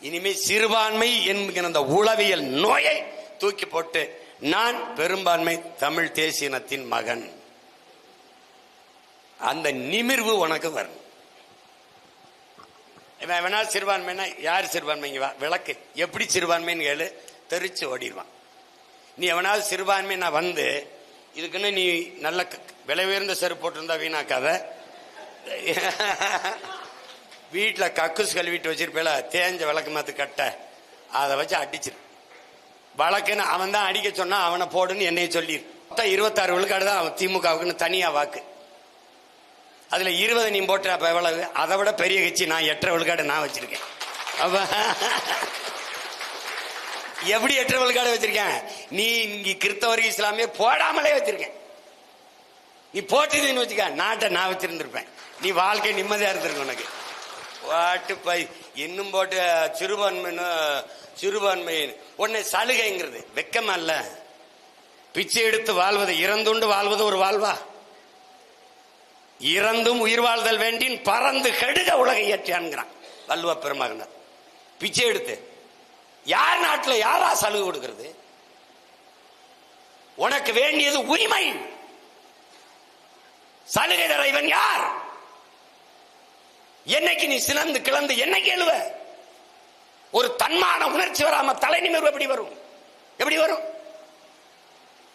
இனிமே சிறுபான்மை என்கிற அந்த உளவியல் நோயை தூக்கி போட்டு நான் பெரும்பான்மை தமிழ் தேசியனத்தின் மகன். அந்த நிமிர்வு உனக்கு வரும் இவன் வேணா சிறுபான்மைனா யார் சிறுபான்மைங்க? வா விளக்கு. எப்படி சிறுபான்மைன்னு கேளு. தெரிச்சு ஓடிடுவான். நீ எவனாவது சிறுபான்மை நான் வந்து இதுக்குன்னு நீ நல்ல க- விலை உயர்ந்த செருப்பு போட்டிருந்தா வீணாக்காத. வீட்டில் கக்குஸ் கழுவிட்டு வச்சிருப்பேல தேஞ்ச விளக்கு மாத்து கட்ட. அதை வச்சு அடிச்சிரு. வழக்குன்னு அவன் தான் அடிக்க சொன்னா அவனை போடுன்னு என்னைய சொல்லிரு. மொத்தம் இருபத்தாறு விழுக்காடு தான் அவன் திமுகவுக்குன்னு தனியா வாக்கு. அதுல இருபது நீ போட்ட அப்ப எவ்வளவு? அதை விட பெரிய கட்சி நான் எட்டரை விழுக்காடு நான் வச்சிருக்கேன். அப்ப எப்படி எட்டரை விழுக்காடு வச்சிருக்கேன்? நீ இங்க கிறிஸ்தவர் இஸ்லாமிய போடாமலே வச்சிருக்கேன். நீ போட்டதுன்னு வச்சுக்க நாட்டை நான் வச்சிருந்திருப்பேன். நீ வாழ்க்கை நிம்மதியா இருந்திருக்கும் உனக்கு. வாட்டு பை இன்னும் போட்டு சிறுபான்மைன்னு சிறுபான்மை உன்னை சலுகைங்கிறது. வெக்கமா இல்ல. பிச்சை எடுத்து வாழ்வது இறந்துண்டு வாழ்வது ஒரு வாழ்வா? இறந்தும் உயிர் வாழ்தல் வேண்டின் பறந்து கெடுக உலகை ஏற்றியான்கிறான் வள்ளுவ பெருமகனார். பிச்சை எடுத்து. யார் நாட்டில் யாரா சலுகை கொடுக்கிறது? உனக்கு வேண்டியது உரிமை. சலுகை தலைவன் யார்? என்னைக்கு நீ சினந்து கிளந்து என்னைக்கு எழுவ? ஒரு தன்மான உணர்ச்சி வராம தலை நிமிர்வு எப்படி வரும்? எப்படி வரும்?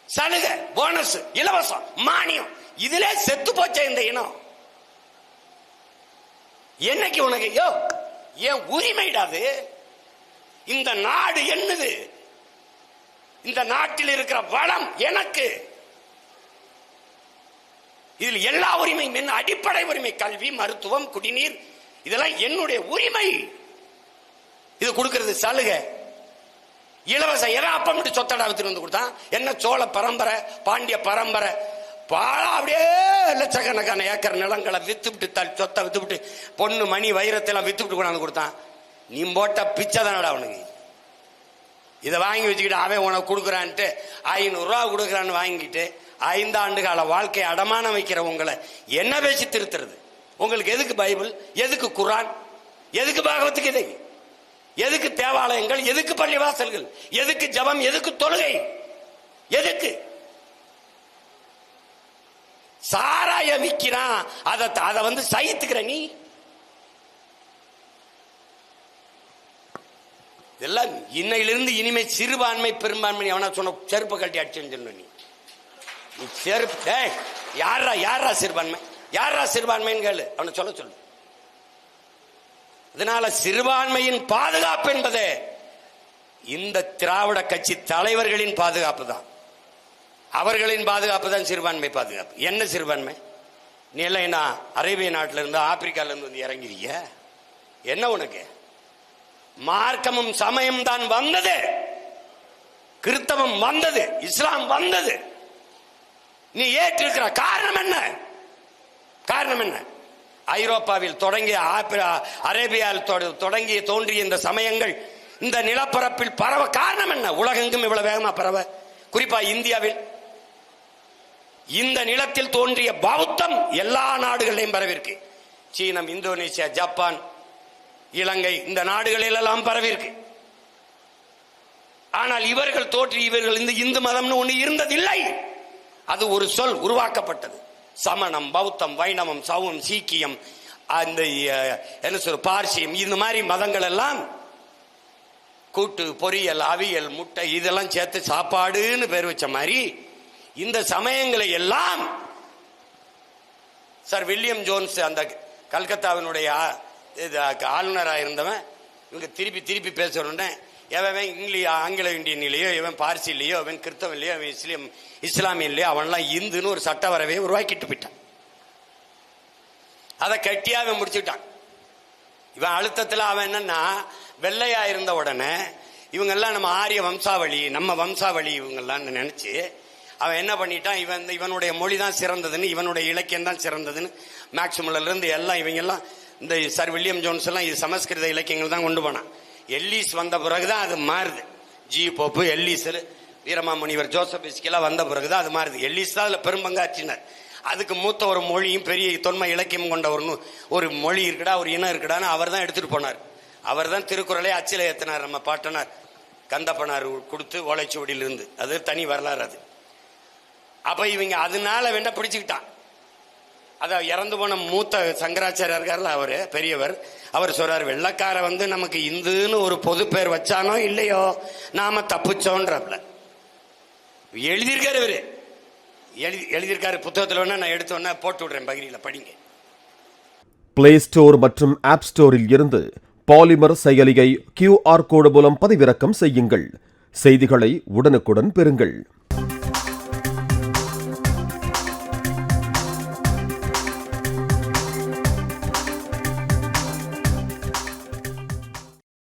சலுகை போனஸ் இலவசம் மானியம். இதுல செத்து போச்ச இந்த இனம். என்னைக்கு உனக்கு ஐயோ என் உரிமைடாது இந்த நாடு என்னது? இந்த நாட்டில் இருக்கிற வளம் எனக்கு. இதில் எல்லா உரிமையும் என்ன அடிப்படை உரிமை கல்வி மருத்துவம் குடிநீர் இதெல்லாம் என்னுடைய உரிமை. இது கொடுக்கிறது சலுகை. இலவச எராப்பம் சொத்தடா வித்துட்டு வந்து கொடுத்தான். என்ன சோழ பரம்பரை பாண்டிய பரம்பரை. பாழா அப்படியே லட்சக்கணக்கான ஏக்கர் நிலங்களை வித்துவிட்டு தல் சொத்தை வித்துவிட்டு பொண்ணு மணி வைரத்தெல்லாம் வித்துவிட்டு கொண்டாந்து கொடுத்தான். நீ போட்ட பிச்சை தானடா அவனுக்கு இதை வாங்கி வச்சுக்கிட்டு அவன் உனக்கு கொடுக்குறான்ட்டு ஐநூறுரூவா கொடுக்குறான்னு வாங்கிட்டு ஐந்தாண்டு கால வாழ்க்கை அடமானம் வைக்கிற உங்களை என்ன பேசி திருத்துறது? உங்களுக்கு எதுக்கு பைபிள்? எதுக்கு குரான் எதுக்கு பாகவத்துக்கு இதை? எதுக்கு தேவாலயங்கள்? எதுக்கு பள்ளிவாசல்கள்? எதுக்கு ஜபம்? எதுக்கு தொழுகை? எதுக்கு? சாராய விக்கிறான் அதை அதை வந்து சகித்துக்கிற நீ. இதெல்லாம் இன்னையிலிருந்து இனிமே சிறுபான்மை பெரும்பான்மை அவனா சொன்ன செருப்பு கட்டி அடிச்சுன்னு சொன்ன நீ. செருப்பு டேய் யாரா யாரா சிறுபான்மை? யாரா சிறுபான்மைன்னு கேளு. அவனை சொல்ல சொல்லு. அதனால சிறுபான்மையின் பாதுகாப்பு என்பது இந்த திராவிட கட்சி தலைவர்களின் பாதுகாப்பு தான். அவர்களின் பாதுகாப்பு தான் சிறுபான்மை பாதுகாப்பு. என்ன சிறுபான்மை? நீ எல்லாம் என்ன அரேபிய நாட்டில இருந்து ஆப்பிரிக்கால இருந்து வந்து இறங்கிறீங்க என்ன உனக்கு? மார்க்கமும் சமயம் தான் வந்தது. கிறித்தவம் வந்தது. இஸ்லாம் வந்தது. நீ ஏற்றிருக்கிற காரணம் என்ன? காரணம் என்ன? ஐரோப்பாவில் தொடங்கிய அரேபியாவில் தொட- தொடங்கிய தோன்றிய இந்த சமயங்கள் இந்த நிலப்பரப்பில் பரவ காரணம் என்ன? உலகெங்கும் இவ்வளவு வேகமா பரவ. குறிப்பா இந்தியாவில். இந்த நிலத்தில் தோன்றிய பௌத்தம் எல்லா நாடுகளிலும் பரவிருக்கு சீனம் இந்தோனேசியா ஜப்பான் இலங்கை இந்த நாடுகளில் எல்லாம் பரவிருக்கு ஆனால் இவர்கள் தோற்றி இவர்கள் இந்த இந்து மதம்னு ஒன்று இருந்ததில்லை. அது ஒரு சொல் உருவாக்கப்பட்டது. சமணம் பௌத்தம் வைணவம் சௌவம் சீக்கியம் அந்த என்ன சொல்ற பார்சியம் இந்த மாதிரி மதங்கள் எல்லாம் கூட்டு பொரியல் அவியல் முட்டை இதெல்லாம் சேர்த்து சாப்பாடுன்னு பேர் வச்ச மாதிரி இந்த சமயங்களை எல்லாம் சார் வில்லியம் ஜோன்ஸ் அந்த கல்கத்தாவினுடைய இது ஆளுநராக இருந்தவன் இவங்க திருப்பி திருப்பி பேசணுன்னே எவன் இங்கிலீஷ் ஆங்கில இந்தியன்லையோ இவன் பார்சிலையோ இவன் கிறிஸ்தவன்லையோ அவன் இஸ்லாமிய இஸ்லாமியன்லையோ அவன்லாம் இந்துன்னு ஒரு சட்ட வரவே உருவாக்கிட்டு போயிட்டான். அதை கட்டியாக அவன் முடிச்சுட்டான். இவன் அழுத்தத்தில் அவன் என்னன்னா வெள்ளையா இருந்த உடனே இவங்கெல்லாம் நம்ம ஆரிய வம்சாவளி நம்ம வம்சாவளி இவங்கெல்லாம் நினைச்சு அவன் என்ன பண்ணிட்டான்? இவன் இவனுடைய மொழி தான் சிறந்ததுன்னு இவனுடைய இலக்கியம் தான் சிறந்ததுன்னு மேக்சிமல்ல இருந்து எல்லாம் இவங்கெல்லாம் இந்த சர் வில்லியம் ஜோன்ஸ் எல்லாம் இது சமஸ்கிருத இலக்கியங்கள் தான் கொண்டு போனான். எல்லீஸ் வந்த பிறகுதான் அது மாறுது. G Pope Ellis Veeramamunivar Joseph இஸ்கெல்லாம் வந்த பிறகுதான் அது மாறுது. எல்லீஸ் தான் அதுல பெரும்பங்காற்றினார் அதுக்கு மூத்த ஒரு மொழியும் பெரிய தொன்மை இலக்கியம் கொண்ட ஒரு ஒரு மொழி இருக்குடா ஒரு இனம் இருக்குடான்னு அவர் தான் எடுத்துட்டு போனார். அவர் தான் திருக்குறளை அச்சில ஏத்தினார் நம்ம பாட்டனார் கந்தப்பனார் கொடுத்து ஓலைச்சுவடியிலிருந்து. அது தனி வரலாறு அது. அப்ப இவங்க அதனால வேண்ட பிடிச்சுக்கிட்டான். அத இறந்து போன மூத்த சங்கராச்சாரியா இருக்கார்ல அவரு பெரியவர் அவர் சொல்றாரு வெள்ளக்கார வந்து நமக்கு இந்துன்னு ஒரு பொது பேர் வச்சானோ இல்லையோ நாம தப்பிச்சோன்றப்பல எழுதியிருக்காரு இவரு. எழுதி எழுதியிருக்காரு. புத்தகத்தில் வேணா நான் எடுத்தோன்னா போட்டு விடுறேன் பகிரியில் படிங்க. பிளே ஸ்டோர் மற்றும் ஆப் ஸ்டோரில் இருந்து பாலிமர் செயலியை கியூஆர் கோடு மூலம் பதிவிறக்கம் செய்யுங்கள். செய்திகளை உடனுக்குடன் பெறுங்கள்.